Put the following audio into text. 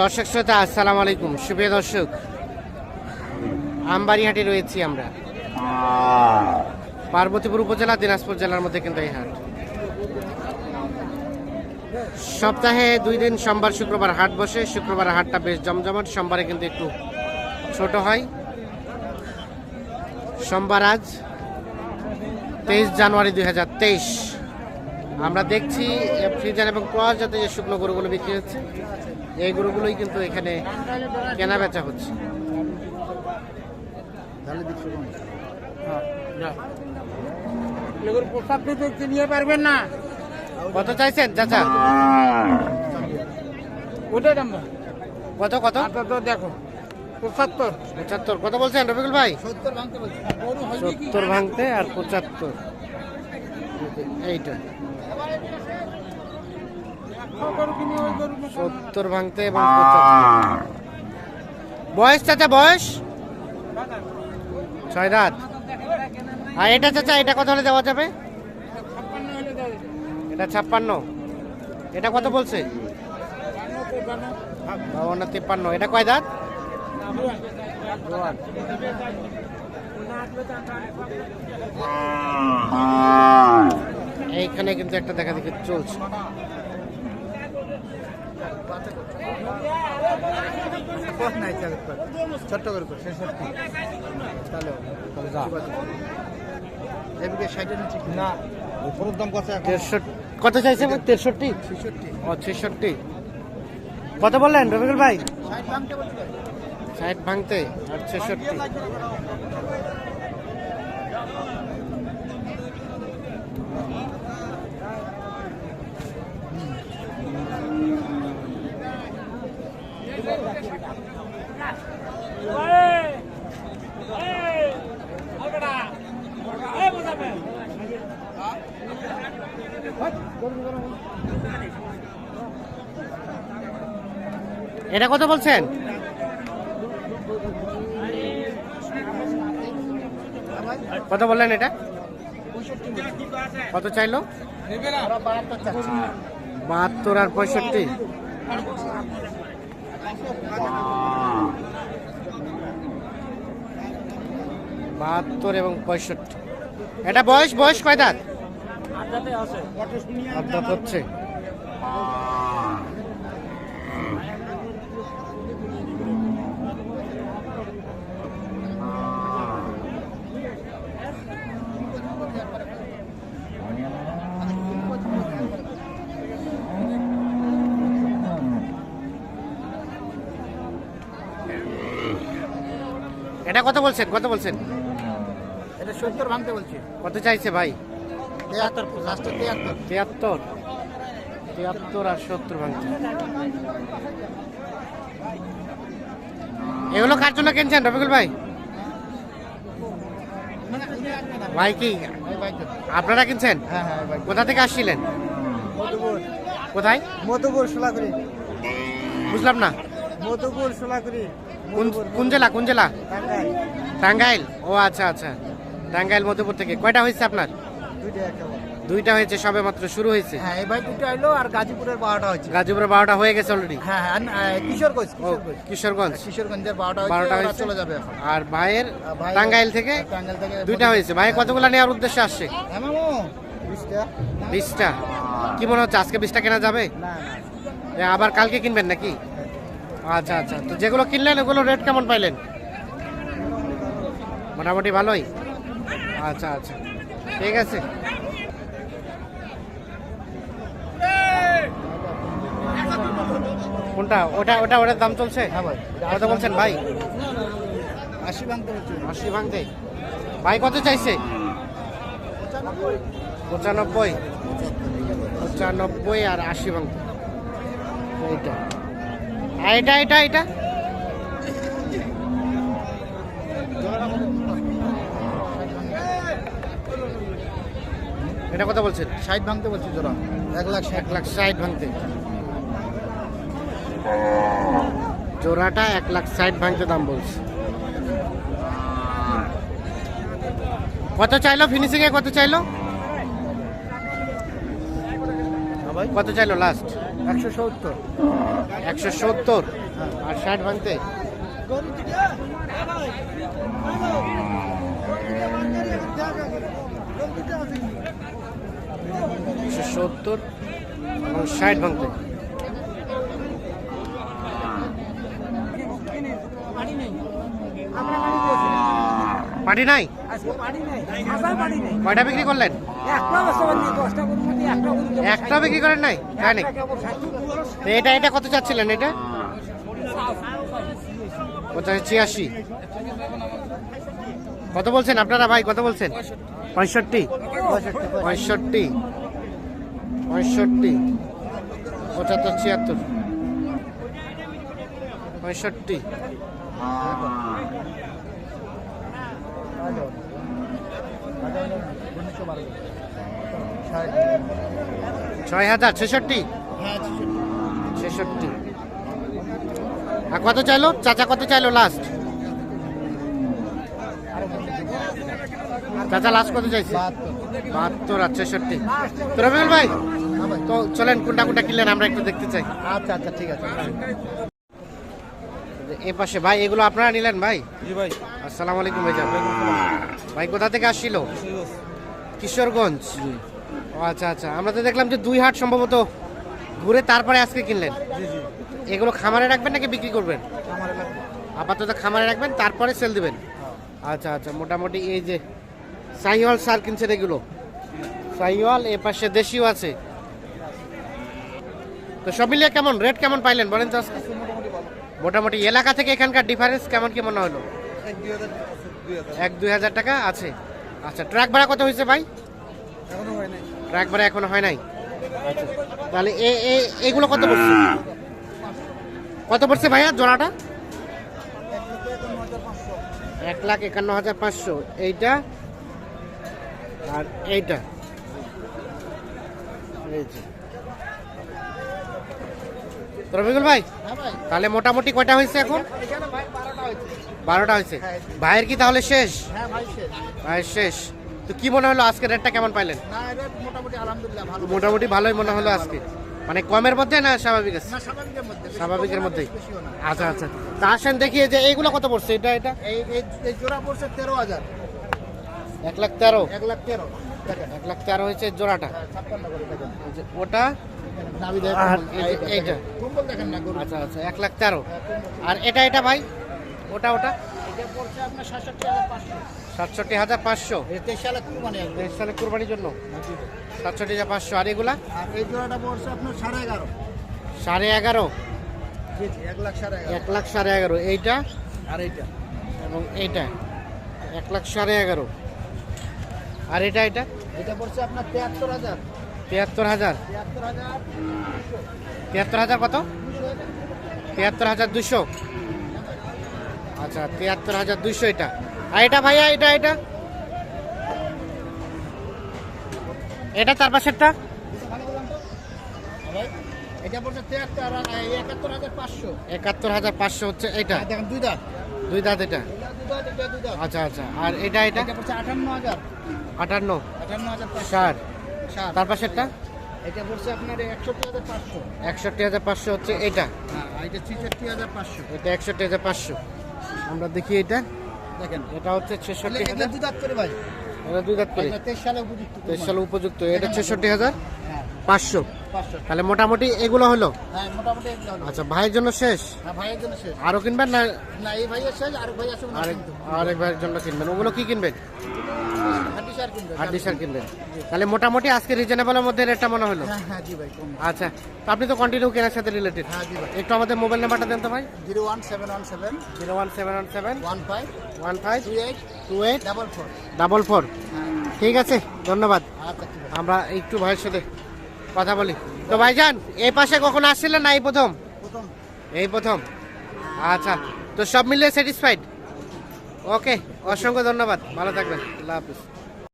দর্শক শ্রোতা, আসসালামু আলাইকুম। শুভ দর্শক, আমবাড়িহাটে রয়েছি আমরা। পার্বতীপুর উপজেলা, দিনাজপুর জেলার মধ্যে কিন্তু এই হাট। সপ্তাহে দুই দিন, সোমবার, শুক্রবার হাট বসে। শুক্রবার হাটটা বেশ জমজমাট, সোমবারে কিন্তু একটু ছোট হয়। সোমবার আজ তেইশ জানুয়ারি দুই হাজার তেইশ। আমরা দেখছি, ফ্রিজার এবং ক্রস জাতীয় যে শুকনো গরুগুলো বিক্রি হচ্ছে এই গরুগুলোই কিন্তু এখানে কেনা বেচা হচ্ছে। এগুলো প্রস্তাব দিতে নিয়ে পারবেন না। কত চাইছেন চাচা? ওটাই দাম কত কত? আচ্ছা দেখো পঁচাত্তর। পঁচাত্তর। কত বলছেন রবিকুল ভাই? সত্তর ভাঙতে আর পঁচাত্তর। এইটা। সত্তর ভাঙতে বয়স চাচা, বয়স? ছয় রাত। আর এটা চাচা, এটা কত হলে দেওয়া যাবে। এটা ছাপ্পান্ন। এটা কত বলছে? বাউন্ন, তিপ্পান্ন। এটা কয় দাঁত। এইখানে কিন্তু একটা দেখা দেখি চলছে। ছোট্ট করে ছেষট্টি। তাহলে এদিকে ষাটের নিচে কি? উপরের দাম কত? তেষট্টি কত চাইছে তেষট্টি। ও ছেষট্টি কত বললেন রবিকুল ভাই। ষাট ভাঙতে আর ছেষট্টি এটা কত বলছেন? কত বললেন এটা? কত চাইলো। বাহাত্তর আর পঁয়ষট্টি। বাহাত্তর এবং পঁয়ষট্টি। এটা বয়স বয়স কয় দাঁত? হচ্ছে। এটা কত বলছেন? কত বলছেন? এটা সত্তর ভাঙতে বলছি। কত চাইছে ভাই? তিয়াত্তর লাস্টে তিয়াত্তর। তিয়াত্তর? তিয়াত্তর আর সত্তর ভাঙছে। এগুলো কার জন্য কিনছেন রবিকুল ভাই? ভাই কি? আপনারা কিনছেন? হ্যাঁ হ্যাঁ ভাই। কোথা থেকে আসছিলেন? কোথায়? মধুপুর সোলাগুড়ি বুঝলাম না। মধুপুর সোলাগুড়ি কোন জেলা কোন জেলা? টাঙ্গাইল। ও আচ্ছা আচ্ছা। টাঙ্গাইল মধুপুর থেকে। কয়টা হয়েছে আপনার? দুইটা হয়েছে সবে মাত্র শুরু হয়েছে। হ্যাঁ দুটো আর গাজীপুরের বারোটা হয়ে গেছে অলরেডি হ্যাঁ হ্যাঁ কিশোরগঞ্জ কিশোরগঞ্জ। কিশোরগঞ্জ। কিশোরগঞ্জের বারোটা বারোটা হয়েছে। চলে যাবে এখন। আর ভাইয়ের টাঙ্গাইল থেকে? টাঙ্গাইল থেকে দুইটা হয়েছে। ভাই কতগুলো নেওয়ার উদ্দেশ্যে আসছে? বিশটা। কি মনে হচ্ছে আজকে বিশটা কেনা যাবে? আবার কালকে কিনবেন নাকি? আচ্ছা আচ্ছা। তো যেগুলো কিনলেন ওগুলো রেট কেমন পাইলেন? মোটামুটি ভালোই? আচ্ছা আচ্ছা। ঠিক আছে। কোনটা? ওটা ওটা ওটার দাম চলছে? হ্যাঁ ভাই। কত বলছেন ভাই? আশি ভাঙতে আশি ভাঙতে? ভাই কত চাইছে? পঁচানব্বই। পঁচানব্বই আর আশি ভাঙতে। এইটা। আর এটা এটা এটা। এটা কথা বলছেন? ষাট ভাঙতে বলছি জোড়া। এক লাখ এক লাখ ষাট ভাঙতে। জোড়াটা এক লাখ ষাট ভাঙতে দাম বলছে। কত চাইলো? ফিনিশিং এ কত চাইলো? কত চাইলো লাস্ট একশো সত্তর। একশো সত্তর? আর ষাট ভাঙতে? একশো সত্তর? এবং ষাট ভাঙতে? পাটি নাই। কয়টা বিক্রি করলেন? একটা বিক্রি করেন নাই? তো এটা এটা কত চাচ্ছিলেন এটা? পঁচাশি ছিয়াশি। কত বলছেন আপনারা ভাই কত বলছেন? পঁয়ষট্টি। পঁয়ষট্টি। পঁয়ষট্টি। পঁচাত্তর ছিয়াত্তর। পঁয়ষট্টি। ছয় হাজার ছেষট্টি? ছেষট্টি। আর কত চাইলো? চাচা কত চাইলো লাস্ট চাচা লাস্ট কত চাইছে? বাহাত্তর আর ছেষট্টি। তো রবিউল ভাই তো চলেন কোনটা কোনটা কিনলেন আমরা একটু দেখতে চাই। আচ্ছা আচ্ছা ঠিক আছে। এ পাশে ভাই এগুলো আপনারা নিলেন ভাই? জি ভাই। আসসালামু আলাইকুম ভাইজান। ভাই কোথা থেকে আসছিল? কিশোরগঞ্জ। আচ্ছা আচ্ছা। আমরা তো দেখলাম যে দুই হাট সম্ভবত ঘুরে তারপরে আজকে কিনলেন। এগুলো খামারে রাখবেন নাকি বিক্রি করবেন? আপাতত খামারে রাখবেন তারপরে সেল দিবেন। আচ্ছা আচ্ছা। মোটামুটি এই যে সাইওয়াল সার কিনছেন এগুলো। সাইওয়াল এ পাশে দেশিও আছে। তো সব মিলিয়ে কেমন? রেট কেমন পাইলেন? বলেন তো আজকে? মোটামুটি এলাকা থেকে এখানকার ডিফারেন্স কেমন কি মনে হলো? এক দুই হাজার টাকা আছে আচ্ছা ট্রাক ভাড়া কত হয়েছে ভাই? ভাড়া এখনও হয় নাই? আচ্ছা তাহলে এ এ- এগুলো কত পড়ছে? কত পড়ছে ভাইয়া জোড়াটা? এক লাখ একান্ন হাজার পাঁচশো। এইটা? আর এইটা? রবিকুল ভাই তাহলে মোটামুটি কয়টা হয়েছে এখন? বারোটা হয়েছে। হ্যাঁ। ভাইয়ের কি তাহলে শেষ? হ্যাঁ ভাই শেষ। তো কি মনে হলো আজকে রেটটা কেমন পাইলেন? না মোটামুটি আলহামদুলিল্লাহ ভালো। মোটামুটি ভালোই মনে হলো আজকে। মানে কমের মধ্যে না স্বাভাবিক আছে? স্বাভাবিকের মধ্যে আচ্ছা আচ্ছা। তা আসেন দেখি যে এইগুলো কত পড়ছে? এটা এটা? এই জোড়া পড়ছে তেরো হাজার। এক লাখ তেরো? এক লাখ তেরো। এক লাখ তেরো হয়েছে জোড়াটা। হ্যাঁ, ওটা? এইটা। আচ্ছা আচ্ছা এক লাখ তেরো। হ্যাঁ, আর এটা এটা ভাই? ওটা ওটা? সাতষট্টি হাজার পাঁচশো। তেইশ সালে কুরবানি তেইশ সালে কুরবানির জন্য? সাতষট্টি হাজার পাঁচশো। আর এগুলা? এই জোড়াটা পড়ছে আপনার সাড়ে এগারো। সাড়ে এগারো? এক লাখ সাড়ে এগারো। এইটা? আর এইটা। এবং এইটা? এক লাখ সাড়ে এগারো। আর এটা এটা? এটা পড়ছে আপনার তিয়াত্তর হাজার। তিয়াত্তর হাজার। তিয়াত্তর হাজার কত? তিয়াত্তর হাজার দুশো আচ্ছা তিয়াত্তর হাজার দুশো এটা। আর এটা ভাইয়া এটা এটা? এটা তার পাশেরটা? একাত্তর হাজার পাঁচশো। হচ্ছে এটা? দুই দাঁত। দাঁত এটা? আচ্ছা আচ্ছা। আর এটা এটা? এটা পড়ছে আটান্ন হাজার। আটান্ন? আটান্ন হাজার ষাট। ষাট। তার পাশেরটা? এটা পড়ছে আপনার একষট্টি হাজার পাঁচশো। একষট্টি হাজার পাঁচশো হচ্ছে এটা। হ্যাঁ আর এটা ছেষট্টি হাজার পাঁচশো। এটা একষট্টি হাজার পাঁচশো। আমরা দেখি এটা। দেখেন এটা হচ্ছে ছেষট্টি হাজার। দুই দাঁত করে ভাই। এটা দুই দাঁত করে। তেইশ সালে উপযুক্ত। তেইশ সালে উপযুক্ত। এটা ছেষট্টি হাজার। পাঁচশো। তাহলে মোটামুটি এগুলো হলো? হ্যাঁ মোটামুটি আচ্ছা ভাইয়ের জন্য শেষ? হ্যাঁ ভাইয়ের জন্য শেষ। আরও কিনবেন না? না ভাইয়ের শেষ আর ভাই আছে আরেক ভাইয়ের জন্য কিনবেন। ওগুলো কি কিনবেন? সার কিনবেন তাহলে মোটামুটি আজকে রিজনেবলের মধ্যে রেটটা মনে হলো? হ্যাঁ হ্যাঁ জি ভাই আচ্ছা তো আপনি তো কন্টিনিউ কেনার সাথে রিলেটেড হ্যাঁ জি ভাই। একটু আমাদের মোবাইল নাম্বারটা দেন তো ভাই। Zero one seven one seven zero one seven one seven one five one five two eight two eight double four double four হ্যাঁ। ঠিক আছে ধন্যবাদ। আচ্ছা আমরা একটু ভাইয়ের সাথে কথা বলি। তো ভাইজান এই পাশে কখন আসছিলেন না এই প্রথম? প্রথম। এই প্রথম? আচ্ছা তো সব মিলিয়ে স্যাটিসফাইড ওকে অসংখ্য ধন্যবাদ। ভালো থাকবেন। আল্লাহ হাফিজ।